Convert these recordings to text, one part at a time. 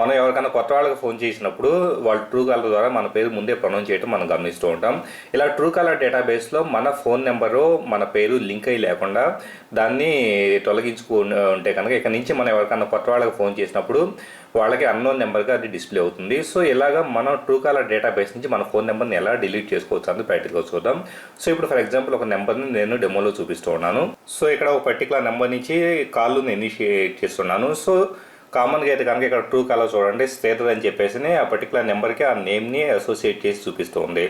మనం ఎవరికైనా కొత్త వాళ్ళకి ఫోన్ చేసినప్పుడు వాళ్ళు ట్రూ కాలర్ ద్వారా మన పేరు ముందే ప్రొనౌన్స్ చేయడం మనం గమనిస్తూ ఉంటాం. ఇలా ట్రూ కాలర్ డేటాబేస్లో మన ఫోన్ నెంబరు మన పేరు లింక్ అయ్యి లేకుండా దాన్ని తొలగించుకు ఉంటే కనుక ఇక్కడ నుంచి మనం ఎవరికైనా కొత్త వాళ్ళకి ఫోన్ చేసినప్పుడు వాళ్ళకి అన్నోన్ నెంబర్గా అది డిస్ప్లే అవుతుంది. సో ఇలాగా మనం ట్రూ కాలర్ డేటాబేస్ నుంచి మన ఫోన్ నెంబర్ని ఎలా డిలీట్ చేసుకోవచ్చు అని ప్రాక్టికల్గా చూద్దాం. సో ఇప్పుడు ఫర్ ఎగ్జాంపుల్ ఒక నెంబర్ని నేను డెమోలో చూపిస్తూ ఉన్నాను. సో ఇక్కడ ఒక పర్టికులర్ నెంబర్ నుంచి కాల్ను ఇనిషియేట్ చేస్తున్నాను. సో కామన్గా అయితే కనుక ఇక్కడ ట్రూ కలర్ చూడండి శ్రీధర్ అని చెప్పేసి ఆ పర్టికులర్ నెంబర్కి ఆ నేమ్ని అసోసియేట్ చేసి చూపిస్తూ ఉంది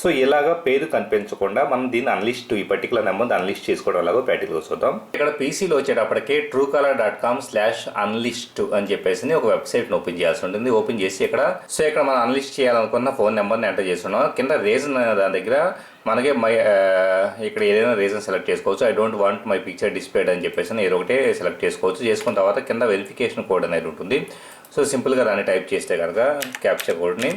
సో ఇలాగా పేరు కనిపించకుండా మనం దీన్ని అన్లిస్ట్ ఈ పర్టికులర్ నెంబర్ అన్లిస్ట్ చేసుకోవడం ఎలాగో ప్రాక్టికల్గా చూద్దాం. ఇక్కడ పీసీలో వచ్చేటప్పటికి Truecaller dot com slash unlist అని చెప్పేసి ఒక వెబ్సైట్ని ఓపెన్ చేయాల్సి ఉంటుంది. ఓపెన్ చేసి ఇక్కడ సో ఇక్కడ మనం అన్లిస్ట్ చేయాలనుకున్న ఫోన్ నెంబర్ని ఎంటర్ చేస్తున్నాం. కింద రీజన్ దాని దగ్గర మనకే మై ఇక్కడ ఏదైనా రీజన్ సెలెక్ట్ చేసుకోవచ్చు. I don't want my picture displayed అని చెప్పేసి ఏదో ఒకటే సెలెక్ట్ చేసుకోవచ్చు. చేసుకున్న తర్వాత కింద వెరిఫికేషన్ కోడ్ అనేది ఉంటుంది. సో సింపుల్గా దాన్ని టైప్ చేస్తే కనుక క్యాప్చర్ కోడ్ని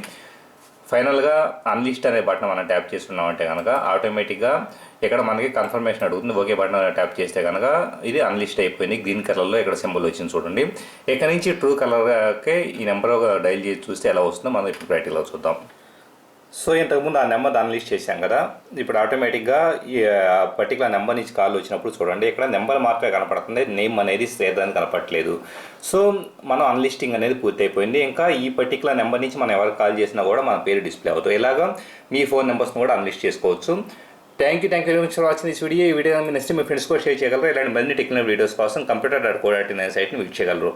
ఫైనల్గా అన్లిస్ట్ అనే బటన్ మనం ట్యాప్ చేస్తున్నామంటే కనుక ఆటోమేటిక్గా ఇక్కడ మనకి కన్ఫర్మేషన్ అడుగుతుంది. ఓకే బటన్ ట్యాప్ చేస్తే కనుక ఇది అన్లిస్ట్ అయిపోయింది. గ్రీన్ కలర్లో ఇక్కడ సింబల్ వచ్చింది చూడండి. ఇక్కడ నుంచి ట్రూ కలర్కి ఈ నెంబర్ డైల్ చేసి చూస్తే ఎలా వస్తుందో మనం ఇప్పుడు ప్రాక్టికల్గా చూద్దాం. సో ఇంతకుముందు ఆ నెంబర్ అన్లిస్ట్ చేశాం కదా. ఇప్పుడు ఆటోమేటిక్గా పర్టికులర్ నెంబర్ నుంచి కాల్ వచ్చినప్పుడు చూడండి ఇక్కడ నెంబర్ మాత్రమే కనపడుతుంది నేమ్ అనేది శ్రేధర్ అని కనపడట్లేదు. సో మనం అన్లిస్టింగ్ అనేది పూర్తయిపోయింది. ఇంకా ఈ పర్టికులర్ నెంబర్ నుంచి మనం ఎవరికి కాల్ చేసినా కూడా మన పేరు డిస్ప్లే అవుతుంది. ఇలాగా మీ ఫోన్ నెంబర్స్ని కూడా అన్లిస్ట్ చేసుకోవచ్చు. Thank you thank you very much for watching this video. ఈ వీడియో మీ నెక్స్ట్ మీ ఫ్రెండ్స్ కూడా షేర్ చేయగలరు. ఇలాంటి మరిన్ని టెక్నికల్ వీడియోస్ కోసం కంప్యూటర్ డాట్ కో సైట్ని వీక్ష చేయగలరు.